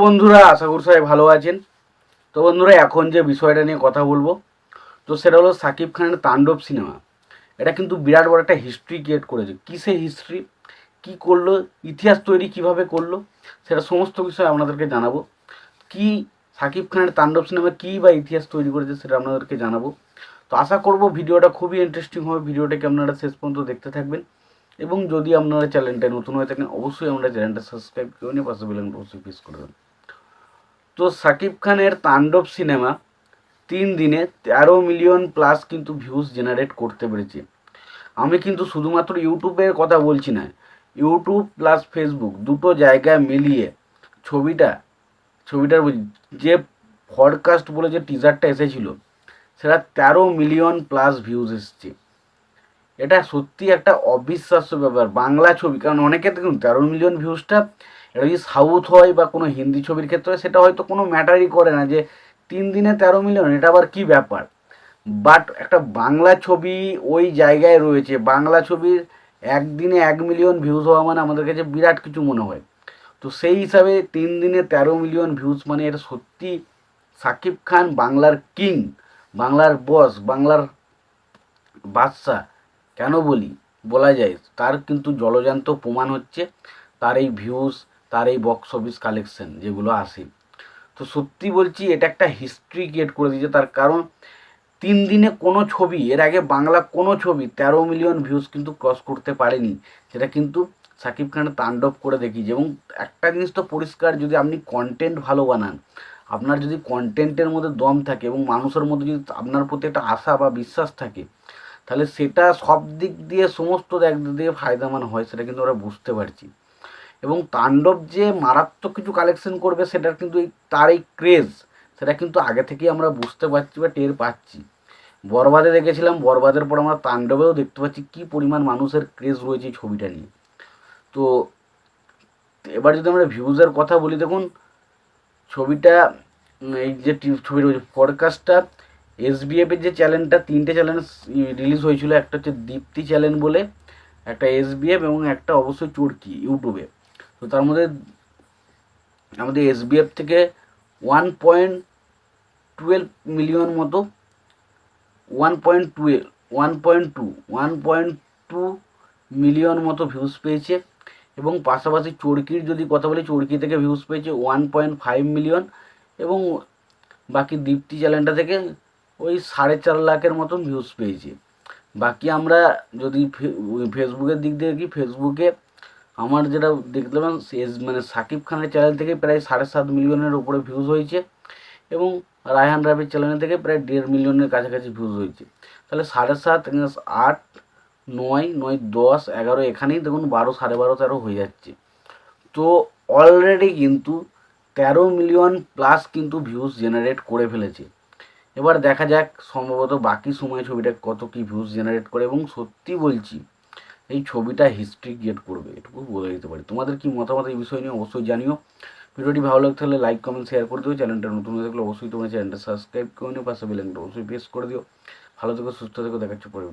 বন্ধুরা, আশা করি সবাই ভালো আছেন। তো বন্ধুরা, এখন যে বিষয়টা নিয়ে কথা বলব, তো সেটা হলো সাকিব খানের তাণ্ডব সিনেমা। এটা কিন্তু বিরাট বড় একটা হিস্ট্রি ক্রিয়েট করেছে। কিসে হিস্ট্রি কি করল? ইতিহাস তৈরি কীভাবে করল? সেটা সমস্ত বিষয় আপনাদেরকে জানাব। কি সাকিব খানের তাণ্ডব সিনেমা, কী বা ইতিহাস তৈরি করেছে সেটা আপনাদেরকে জানাব। তো আশা করব ভিডিওটা খুবই ইন্টারেস্টিং হবে। ভিডিওটাকে আপনারা শেষ পর্যন্ত দেখতে থাকবেন। এবং যদি আপনারা চ্যানেলটায় নতুন হয়ে থাকেন, অবশ্যই আমরা চ্যানেলটা সাবস্ক্রাইব করে নিয়ে পাশে বেলান অবশ্যই প্রেস করে দেন তো সাকিব খানের তাণ্ডব সিনেমা তিন দিনে তেরো মিলিয়ন প্লাস কিন্তু ভিউজ জেনারেট করতে পেরেছে। আমি কিন্তু শুধুমাত্র ইউটিউবের কথা বলছি না ইউটিউব প্লাস ফেসবুক দুটো জায়গায় মিলিয়ে ছবিটা, ছবিটার যে ফডকাস্ট বলে যে টিজারটা এসেছিল, সেটা তেরো মিলিয়ন প্লাস ভিউজ এসছে। এটা সত্যি একটা অবিশ্বাস্য ব্যাপার। বাংলা ছবি, কারণ অনেকে দেখুন, তেরো মিলিয়ন ভিউজটা এটা যদি সাউথ হয় বা কোনো হিন্দি ছবির ক্ষেত্রে, সেটা হয়তো কোনো ম্যাটারই করে না যে তিন দিনে তেরো মিলিয়ন, এটা আবার কী ব্যাপার? বাট একটা বাংলা ছবি ওই জায়গায় রয়েছে, বাংলা ছবির একদিনে এক মিলিয়ন ভিউজ হওয়া মানে আমাদের কাছে বিরাট কিছু মনে হয়। তো সেই হিসাবে তিন দিনে তেরো মিলিয়ন ভিউজ মানে এটা সত্যি সাকিব খান বাংলার কিং বাংলার বস বাংলার বাদশাহ। কেন বলি? বলা যায়, তার কিন্তু জলজান্ত প্রমাণ হচ্ছে, তার এই ভিউজ তার এই বক্স অফিস কালেকশন যেগুলো আসে। তো সত্যি বলছি, এটা একটা হিস্ট্রি ক্রিয়েট করে দিয়েছে, তার কারণ তিন দিনে কোনো ছবি, এর আগে বাংলা কোনো ছবি তেরো মিলিয়ন ভিউজ কিন্তু ক্রস করতে পারেনি সেটা কিন্তু সাকিব খানের তাণ্ডব করে দেখিয়েছে। এবং একটা জিনিস তো পরিষ্কার, যদি আপনি কন্টেন্ট ভালো বানান, আপনার যদি কন্টেন্টের মধ্যে দম থাকে এবং মানুষের মধ্যে যদি আপনার প্রতি একটা আশা বা বিশ্বাস থাকে তাহলে সেটা সব দিক দিয়ে সমস্ত দিক দিয়ে ফায়দামান হয়, সেটা কিন্তু আমরা বুঝতে পারছি। এবং তাণ্ডব যে মারাত্মক কিছু কালেকশন করবে, সেটার কিন্তু এই, তার এই ক্রেজ সেটা কিন্তু আগে থেকেই আমরা বুঝতে পারছি বা টের পাচ্ছি। বরবাদে দেখেছিলাম, বরবাদের পর আমরা তাণ্ডবেও দেখতে পাচ্ছি কী পরিমাণ মানুষের ক্রেজ রয়েছে এই ছবিটা নিয়ে। তো এবার যদি আমরা ভিউজের কথা বলি, দেখুন, ছবিটা এই যে ছবি রয়েছে পডকাস্টটা এসবিএফের যে চ্যানেলটা তিনটে চ্যানেল রিলিজ হয়েছিল, একটা হচ্ছে দীপ্তি চ্যানেল বলে, একটা এসবিএফ এবং একটা অবশ্যই চুরকি ইউটিউবে তো তার মধ্যে আমাদের এসবিএফ থেকে ওয়ান পয়েন্ট টুয়েলভ মিলিয়ন মতো one point twelve one point two one point two million মতো ভিউজ পেয়েছে এবং পাশাপাশি চরকির যদি কথা বলি, চরকি থেকে ভিউজ পেয়েছে ওয়ান পয়েন্ট ফাইভ মিলিয়ন এবং বাকি দীপ্তি চ্যানেলটা থেকে ওই সাড়ে চার লাখের মতন ভিউজ পেয়েছে। বাকি আমরা যদি ফেসবুকের দিক দিয়ে কি ফেসবুকে আমার যেটা দেখতে পেলাম মানে সাকিব খানের চ্যানেল থেকে প্রায় সাড়ে সাত মিলিয়নের উপরে ভিউজ হয়েছে এবং রায়হান রাবির চ্যানেল থেকে প্রায় দেড় মিলিয়নের কাছাকাছি ভিউজ হয়েছে। তাহলে সাড়ে সাত, আট, নয় নয়, দশ, এগারো এখানেই দেখুন বারো, সাড়ে বারো, তেরো হয়ে যাচ্ছে। তো অলরেডি কিন্তু তেরো মিলিয়ন প্লাস কিন্তু ভিউজ জেনারেট করে ফেলেছে। এবার দেখা যাক সম্ভবত বাকি সময় ছবিটা কত কি ভিউজ জেনারেট করে এবং সত্যি বলছি, এই ছবিটা হিস্ট্রি ক্রিয়েট করবে, এটুকু বলে দিতে পারি। তোমাদের কি মতামত এই বিষয় নিয়ে অবশ্যই জানিও। ভিডিওটি ভালো লাগতে হলে লাইক কমেন্ট শেয়ার করে দিও। চ্যানেলটা নতুন হয়ে থাকলে অবশ্যই তোমার চ্যানেলটা সাবস্ক্রাইব করে নিও। পাশে বেলেনটা অবশ্যই প্রেস করে দিও। ভালো থেকো, সুস্থ থেকো। দেখাচ্ছ পরে